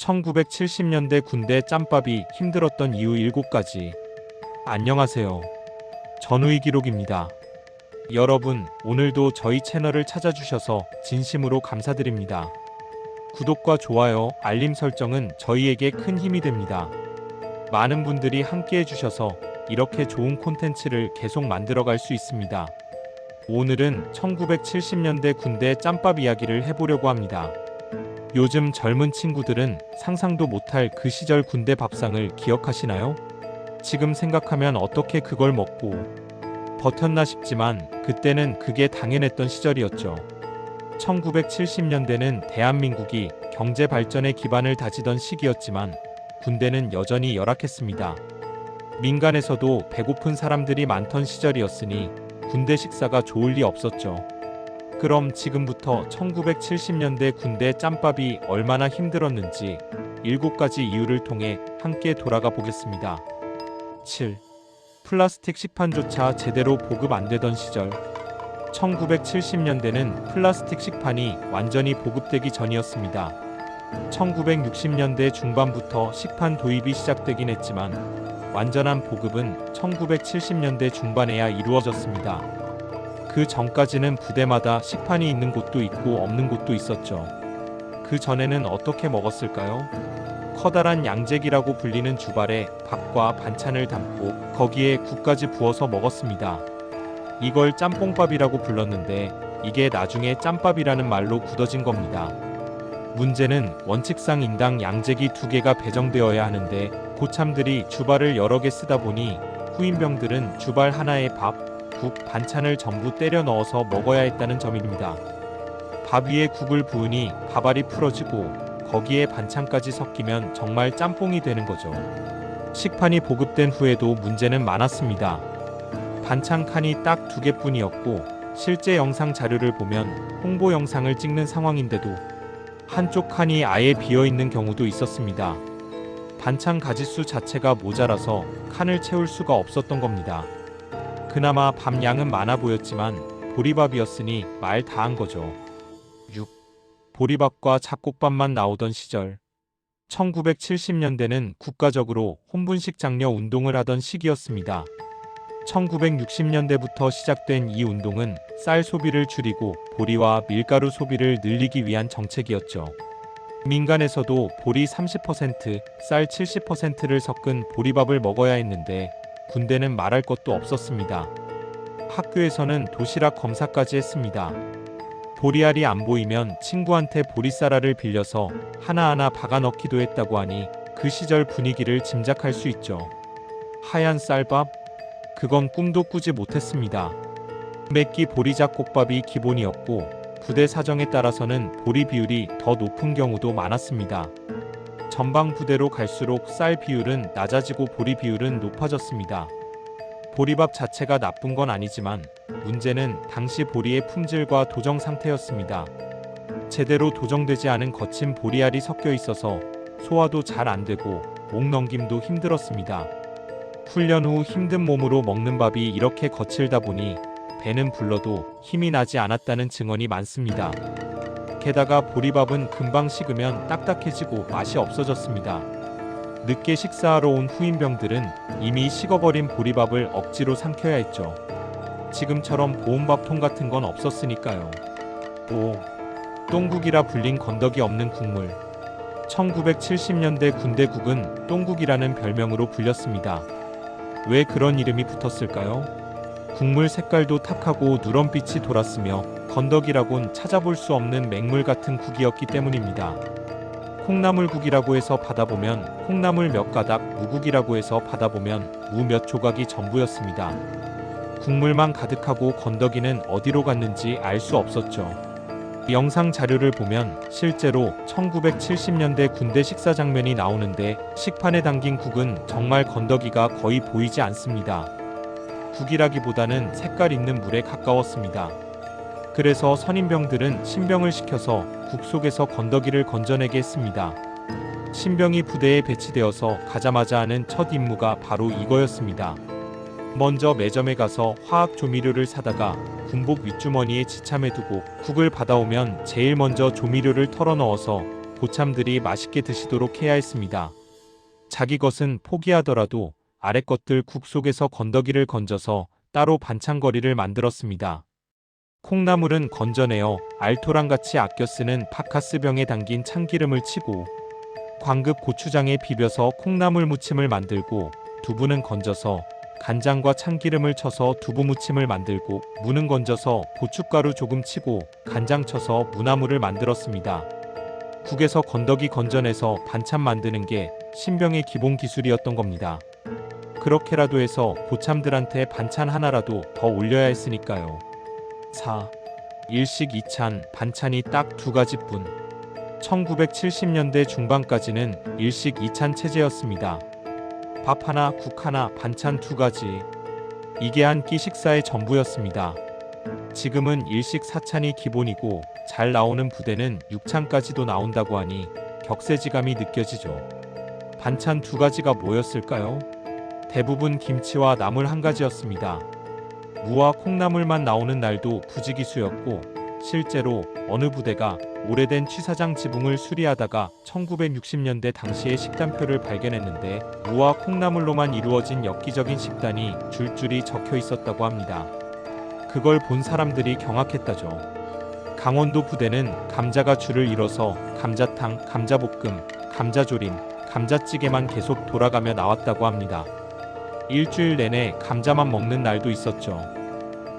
1970년대 군대 짬밥이 힘들었던 이유 7가지. 안녕하세요. 전우희 기록입니다. 여러분, 오늘도 저희 채널을 찾아주셔서 진심으로 감사드립니다. 구독과 좋아요, 알림 설정은 저희에게 큰 힘이 됩니다. 많은 분들이 함께 해주셔서 이렇게 좋은 콘텐츠를 계속 만들어갈 수 있습니다. 오늘은 1970년대 군대 짬밥 이야기를 해보려고 합니다. 요즘 젊은 친구들은 상상도 못할 그 시절 군대 밥상을 기억하시나요? 지금 생각하면 어떻게 그걸 먹고 버텼나 싶지만 그때는 그게 당연했던 시절이었죠. 1970년대는 대한민국이 경제 발전의 기반을 다지던 시기였지만 군대는 여전히 열악했습니다. 민간에서도 배고픈 사람들이 많던 시절이었으니 군대 식사가 좋을 리 없었죠. 그럼 지금부터 1970년대 군대 짬밥이 얼마나 힘들었는지 7가지 이유를 통해 함께 돌아가 보겠습니다. 7. 플라스틱 식판조차 제대로 보급 안 되던 시절 1970년대는 플라스틱 식판이 완전히 보급되기 전이었습니다. 1960년대 중반부터 식판 도입이 시작되긴 했지만 완전한 보급은 1970년대 중반에야 이루어졌습니다. 그 전까지는 부대마다 식판이 있는 곳도 있고 없는 곳도 있었죠. 그 전에는 어떻게 먹었을까요? 커다란 양재기라고 불리는 주발에 밥과 반찬을 담고 거기에 국까지 부어서 먹었습니다. 이걸 짬뽕밥이라고 불렀는데 이게 나중에 짬밥이라는 말로 굳어진 겁니다. 문제는 원칙상 인당 양재기 두 개가 배정되어야 하는데 고참들이 주발을 여러 개 쓰다 보니 후임병들은 주발 하나에 밥, 국, 반찬을 전부 때려 넣어서 먹어야 했다는 점입니다. 밥 위에 국을 부으니 밥알이 풀어지고 거기에 반찬까지 섞이면 정말 짬뽕이 되는 거죠. 식판이 보급된 후에도 문제는 많았습니다. 반찬 칸이 딱 두 개뿐이었고 실제 영상 자료를 보면 홍보 영상을 찍는 상황인데도 한쪽 칸이 아예 비어 있는 경우도 있었습니다. 반찬 가짓수 자체가 모자라서 칸을 채울 수가 없었던 겁니다. 그나마 밥 양은 많아 보였지만 보리밥이었으니 말 다 한 거죠. 6. 보리밥과 잡곡밥만 나오던 시절. 1970년대는 국가적으로 혼분식 장려 운동을 하던 시기였습니다. 1960년대부터 시작된 이 운동은 쌀 소비를 줄이고 보리와 밀가루 소비를 늘리기 위한 정책이었죠. 민간에서도 보리 30%, 쌀 70%를 섞은 보리밥을 먹어야 했는데 군대는 말할 것도 없었습니다. 학교에서는 도시락 검사까지 했습니다. 보리알이 안 보이면 친구한테 보리쌀알을 빌려서 하나하나 박아 넣기도 했다고 하니 그 시절 분위기를 짐작할 수 있죠. 하얀 쌀밥? 그건 꿈도 꾸지 못했습니다. 맵기 보리잡곡밥이 기본이었고 부대 사정에 따라서는 보리 비율이 더 높은 경우도 많았습니다. 전방 부대로 갈수록 쌀 비율은 낮아지고 보리 비율은 높아졌습니다. 보리밥 자체가 나쁜 건 아니지만 문제는 당시 보리의 품질과 도정 상태였습니다. 제대로 도정되지 않은 거친 보리알이 섞여 있어서 소화도 잘 안 되고 목 넘김도 힘들었습니다. 훈련 후 힘든 몸으로 먹는 밥이 이렇게 거칠다 보니 배는 불러도 힘이 나지 않았다는 증언이 많습니다. 게다가 보리밥은 금방 식으면 딱딱해지고 맛이 없어졌습니다. 늦게 식사하러 온 후임병들은 이미 식어버린 보리밥을 억지로 삼켜야 했죠. 지금처럼 보온밥통 같은 건 없었으니까요. 5. 똥국이라 불린 건더기 없는 국물. 1970년대 군대국은 똥국이라는 별명으로 불렸습니다. 왜 그런 이름이 붙었을까요? 국물 색깔도 탁하고 누런빛이 돌았으며 건더기라곤 찾아볼 수 없는 맹물 같은 국이었기 때문입니다. 콩나물국이라고 해서 받아보면 콩나물 몇 가닥, 무국이라고 해서 받아보면 무 몇 조각이 전부였습니다. 국물만 가득하고 건더기는 어디로 갔는지 알 수 없었죠. 영상 자료를 보면 실제로 1970년대 군대 식사 장면이 나오는데 식판에 담긴 국은 정말 건더기가 거의 보이지 않습니다. 국이라기보다는 색깔 있는 물에 가까웠습니다. 그래서 선임병들은 신병을 시켜서 국 속에서 건더기를 건져내게 했습니다. 신병이 부대에 배치되어서 가자마자 하는 첫 임무가 바로 이거였습니다. 먼저 매점에 가서 화학 조미료를 사다가 군복 윗주머니에 지참해 두고 국을 받아오면 제일 먼저 조미료를 털어 넣어서 보참들이 맛있게 드시도록 해야 했습니다. 자기 것은 포기하더라도 아래 것들 국 속에서 건더기를 건져서 따로 반찬거리를 만들었습니다. 콩나물은 건져내어 알토랑같이 아껴 쓰는 파카스병에 담긴 참기름을 치고 광급 고추장에 비벼서 콩나물 무침을 만들고 두부는 건져서 간장과 참기름을 쳐서 두부 무침을 만들고 무는 건져서 고춧가루 조금 치고 간장 쳐서 무나물을 만들었습니다. 국에서 건더기 건져내서 반찬 만드는 게 신병의 기본 기술이었던 겁니다. 그렇게라도 해서 보참들한테 반찬 하나라도 더 올려야 했으니까요. 4. 일식 이찬 반찬이 딱 두 가지뿐. 1970년대 중반까지는 일식 이찬 체제였습니다. 밥 하나, 국 하나, 반찬 두 가지. 이게 한 끼 식사의 전부였습니다. 지금은 일식 사찬이 기본이고 잘 나오는 부대는 6찬까지도 나온다고 하니 격세지감이 느껴지죠. 반찬 두 가지가 뭐였을까요? 대부분 김치와 나물 한 가지였습니다. 무와 콩나물만 나오는 날도 부지기수였고 실제로 어느 부대가 오래된 취사장 지붕을 수리하다가 1960년대 당시의 식단표를 발견했는데 무와 콩나물로만 이루어진 엽기적인 식단이 줄줄이 적혀 있었다고 합니다. 그걸 본 사람들이 경악했다죠. 강원도 부대는 감자가 줄을 이뤄서 감자탕, 감자볶음, 감자조림, 감자찌개만 계속 돌아가며 나왔다고 합니다. 일주일 내내 감자만 먹는 날도 있었죠.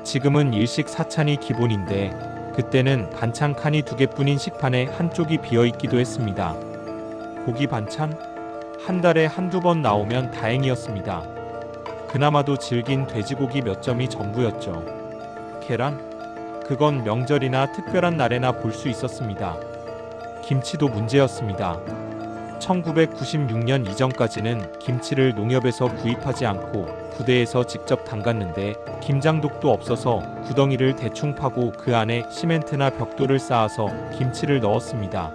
지금은 일식 사찬이 기본인데 그때는 반찬 칸이 두 개뿐인 식판에 한쪽이 비어 있기도 했습니다. 고기 반찬? 한 달에 한두 번 나오면 다행이었습니다. 그나마도 질긴 돼지고기 몇 점이 전부였죠. 계란? 그건 명절이나 특별한 날에나 볼 수 있었습니다. 김치도 문제였습니다. 1996년 이전까지는 김치를 농협에서 구입하지 않고 부대에서 직접 담갔는데 김장독도 없어서 구덩이를 대충 파고 그 안에 시멘트나 벽돌을 쌓아서 김치를 넣었습니다.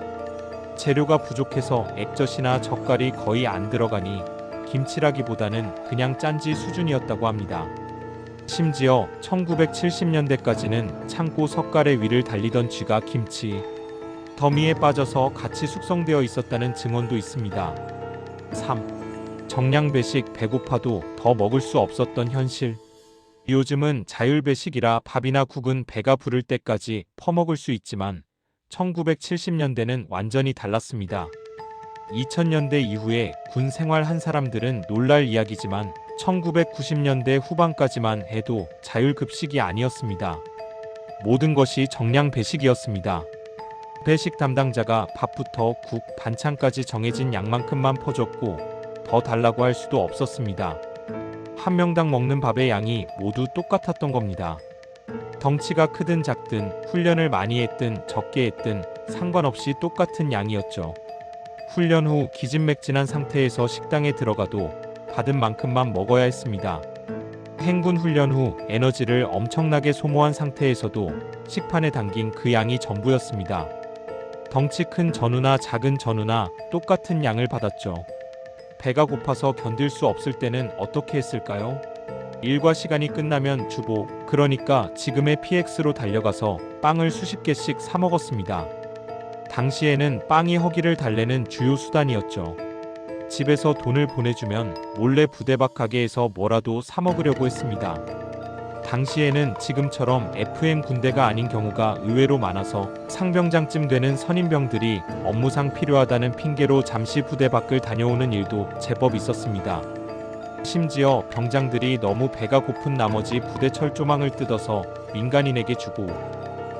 재료가 부족해서 액젓이나 젓갈이 거의 안 들어가니 김치라기보다는 그냥 짠지 수준이었다고 합니다. 심지어 1970년대까지는 창고 석갈의 위를 달리던 쥐가 김치, 더미에 빠져서 같이 숙성되어 있었다는 증언도 있습니다. 3. 정량 배식 배고파도 더 먹을 수 없었던 현실. 요즘은 자율 배식이라 밥이나 국은 배가 부를 때까지 퍼먹을 수 있지만 1970년대는 완전히 달랐습니다. 2000년대 이후에 군 생활한 사람들은 놀랄 이야기지만 1990년대 후반까지만 해도 자율급식이 아니었습니다. 모든 것이 정량 배식이었습니다. 배식 담당자가 밥부터 국, 반찬까지 정해진 양만큼만 퍼줬고 더 달라고 할 수도 없었습니다. 한 명당 먹는 밥의 양이 모두 똑같았던 겁니다. 덩치가 크든 작든 훈련을 많이 했든 적게 했든 상관없이 똑같은 양이었죠. 훈련 후 기진맥진한 상태에서 식당에 들어가도 받은 만큼만 먹어야 했습니다. 행군 훈련 후 에너지를 엄청나게 소모한 상태에서도 식판에 담긴 그 양이 전부였습니다. 덩치 큰 전우나 작은 전우나 똑같은 양을 받았죠. 배가 고파서 견딜 수 없을 때는 어떻게 했을까요? 일과 시간이 끝나면 주보, 그러니까 지금의 PX로 달려가서 빵을 수십 개씩 사 먹었습니다. 당시에는 빵이 허기를 달래는 주요 수단이었죠. 집에서 돈을 보내주면 몰래 부대 밖 가게에서 뭐라도 사 먹으려고 했습니다. 당시에는 지금처럼 FM 군대가 아닌 경우가 의외로 많아서 상병장쯤 되는 선임병들이 업무상 필요하다는 핑계로 잠시 부대 밖을 다녀오는 일도 제법 있었습니다. 심지어 병장들이 너무 배가 고픈 나머지 부대 철조망을 뜯어서 민간인에게 주고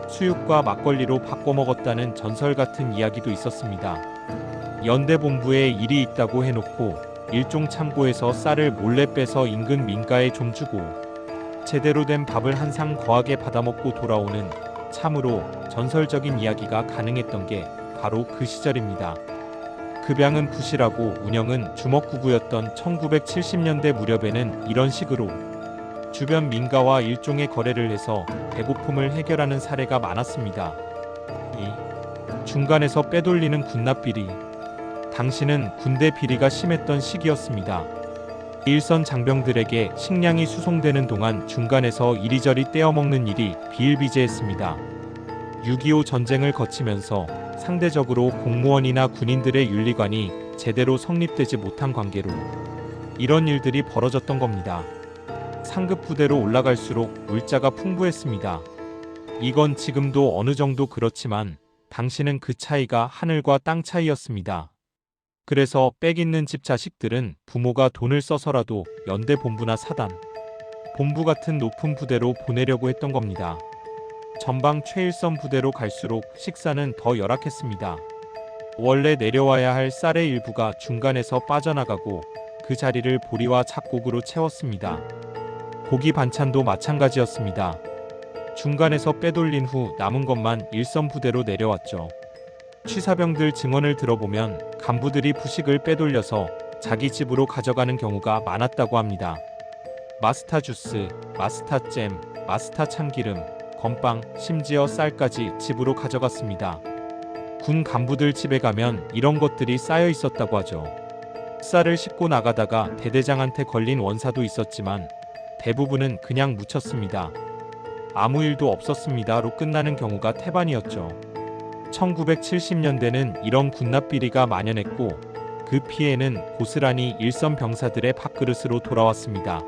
수육과 막걸리로 바꿔 먹었다는 전설 같은 이야기도 있었습니다. 연대 본부에 일이 있다고 해놓고 일종 창고에서 쌀을 몰래 빼서 인근 민가에 좀 주고 제대로 된 밥을 한 상 거하게 받아먹고 돌아오는 참으로 전설적인 이야기가 가능했던 게 바로 그 시절입니다. 급양은 부실하고 운영은 주먹구구였던 1970년대 무렵에는 이런 식으로 주변 민가와 일종의 거래를 해서 배고픔을 해결하는 사례가 많았습니다. 이 중간에서 빼돌리는 군납 비리. 당시는 군대 비리가 심했던 시기였습니다. 일선 장병들에게 식량이 수송되는 동안 중간에서 이리저리 떼어먹는 일이 비일비재했습니다. 6.25 전쟁을 거치면서 상대적으로 공무원이나 군인들의 윤리관이 제대로 성립되지 못한 관계로 이런 일들이 벌어졌던 겁니다. 상급 부대로 올라갈수록 물자가 풍부했습니다. 이건 지금도 어느 정도 그렇지만 당시는 그 차이가 하늘과 땅 차이였습니다. 그래서 빽 있는 집 자식들은 부모가 돈을 써서라도 연대 본부나 사단, 본부 같은 높은 부대로 보내려고 했던 겁니다. 전방 최일선 부대로 갈수록 식사는 더 열악했습니다. 원래 내려와야 할 쌀의 일부가 중간에서 빠져나가고 그 자리를 보리와 잡곡으로 채웠습니다. 고기 반찬도 마찬가지였습니다. 중간에서 빼돌린 후 남은 것만 일선 부대로 내려왔죠. 취사병들 증언을 들어보면 간부들이 부식을 빼돌려서 자기 집으로 가져가는 경우가 많았다고 합니다. 마스타 주스, 마스타 잼, 마스타 참기름, 건빵, 심지어 쌀까지 집으로 가져갔습니다. 군 간부들 집에 가면 이런 것들이 쌓여 있었다고 하죠. 쌀을 싣고 나가다가 대대장한테 걸린 원사도 있었지만 대부분은 그냥 묻혔습니다. 아무 일도 없었습니다로 끝나는 경우가 태반이었죠. 1970년대는 이런 군납 비리가 만연했고 그 피해는 고스란히 일선 병사들의 밥그릇으로 돌아왔습니다.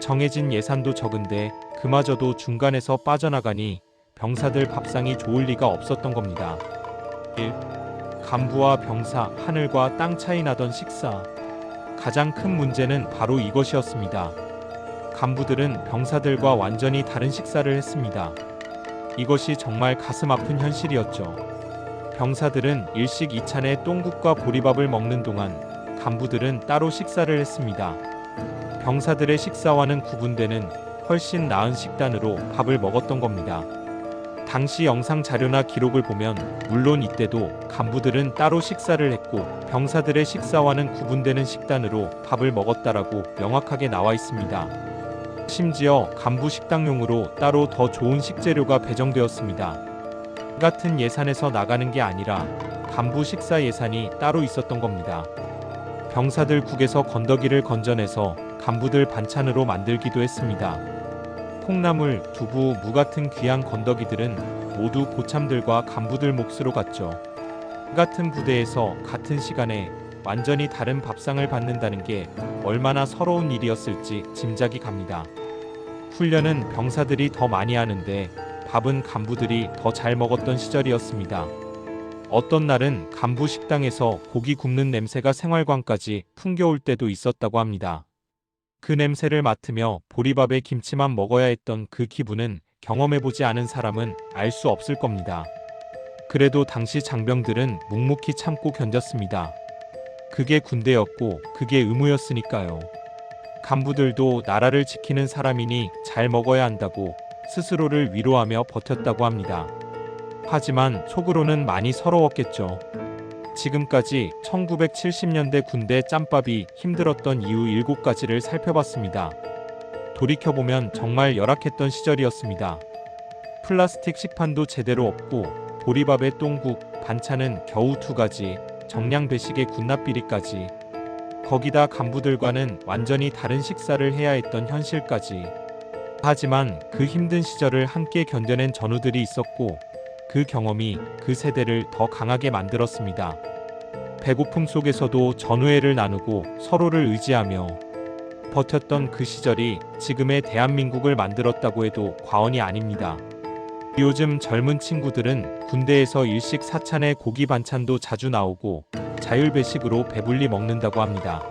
정해진 예산도 적은데 그마저도 중간에서 빠져나가니 병사들 밥상이 좋을 리가 없었던 겁니다. 1. 간부와 병사, 하늘과 땅 차이 나던 식사. 가장 큰 문제는 바로 이것이었습니다. 간부들은 병사들과 완전히 다른 식사를 했습니다. 이것이 정말 가슴 아픈 현실이었죠. 병사들은 일식 이찬에 똥국과 보리밥을 먹는 동안 간부들은 따로 식사를 했습니다. 병사들의 식사와는 구분되는 훨씬 나은 식단으로 밥을 먹었던 겁니다. 당시 영상 자료나 기록을 보면 물론 이때도 간부들은 따로 식사를 했고 병사들의 식사와는 구분되는 식단으로 밥을 먹었다라고 명확하게 나와 있습니다. 심지어 간부 식당용으로 따로 더 좋은 식재료가 배정되었습니다. 같은 예산에서 나가는 게 아니라 간부 식사 예산이 따로 있었던 겁니다. 병사들 국에서 건더기를 건져내서 간부들 반찬으로 만들기도 했습니다. 콩나물, 두부, 무 같은 귀한 건더기들은 모두 고참들과 간부들 몫으로 갔죠. 같은 부대에서 같은 시간에 완전히 다른 밥상을 받는다는 게 얼마나 서러운 일이었을지 짐작이 갑니다. 훈련은 병사들이 더 많이 하는데 밥은 간부들이 더 잘 먹었던 시절이었습니다. 어떤 날은 간부 식당에서 고기 굽는 냄새가 생활관까지 풍겨올 때도 있었다고 합니다. 그 냄새를 맡으며 보리밥에 김치만 먹어야 했던 그 기분은 경험해보지 않은 사람은 알 수 없을 겁니다. 그래도 당시 장병들은 묵묵히 참고 견뎠습니다. 그게 군대였고 그게 의무였으니까요. 간부들도 나라를 지키는 사람이니 잘 먹어야 한다고 스스로를 위로하며 버텼다고 합니다. 하지만 속으로는 많이 서러웠겠죠. 지금까지 1970년대 군대 짬밥이 힘들었던 이유 7가지를 살펴봤습니다. 돌이켜보면 정말 열악했던 시절이었습니다. 플라스틱 식판도 제대로 없고 보리밥에 똥국, 반찬은 겨우 두 가지, 정량 배식에 군납비리까지 거기다 간부들과는 완전히 다른 식사를 해야 했던 현실까지 하지만 그 힘든 시절을 함께 견뎌낸 전우들이 있었고 그 경험이 그 세대를 더 강하게 만들었습니다. 배고픔 속에서도 전우애를 나누고 서로를 의지하며 버텼던 그 시절이 지금의 대한민국을 만들었다고 해도 과언이 아닙니다. 요즘 젊은 친구들은 군대에서 일식 사찬에 고기 반찬도 자주 나오고 자율배식으로 배불리 먹는다고 합니다.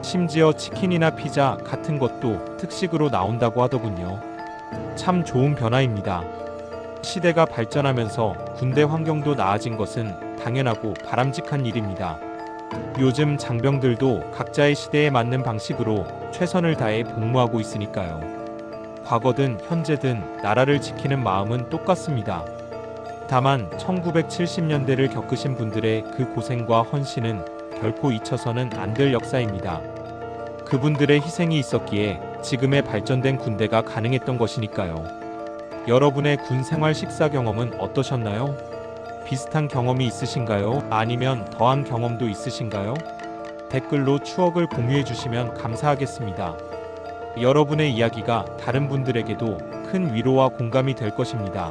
심지어 치킨이나 피자 같은 것도 특식으로 나온다고 하더군요. 참 좋은 변화입니다. 시대가 발전하면서 군대 환경도 나아진 것은 당연하고 바람직한 일입니다. 요즘 장병들도 각자의 시대에 맞는 방식으로 최선을 다해 복무하고 있으니까요. 과거든 현재든 나라를 지키는 마음은 똑같습니다. 다만 1970년대를 겪으신 분들의 그 고생과 헌신은 결코 잊혀서는 안 될 역사입니다. 그분들의 희생이 있었기에 지금의 발전된 군대가 가능했던 것이니까요. 여러분의 군 생활 식사 경험은 어떠셨나요? 비슷한 경험이 있으신가요? 아니면 더한 경험도 있으신가요? 댓글로 추억을 공유해 주시면 감사하겠습니다. 여러분의 이야기가 다른 분들에게도 큰 위로와 공감이 될 것입니다.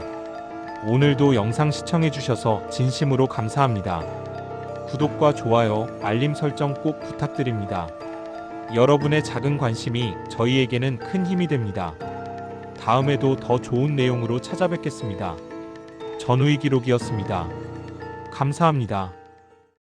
오늘도 영상 시청해주셔서 진심으로 감사합니다. 구독과 좋아요, 알림 설정 꼭 부탁드립니다. 여러분의 작은 관심이 저희에게는 큰 힘이 됩니다. 다음에도 더 좋은 내용으로 찾아뵙겠습니다. 전우희 기록이었습니다. 감사합니다.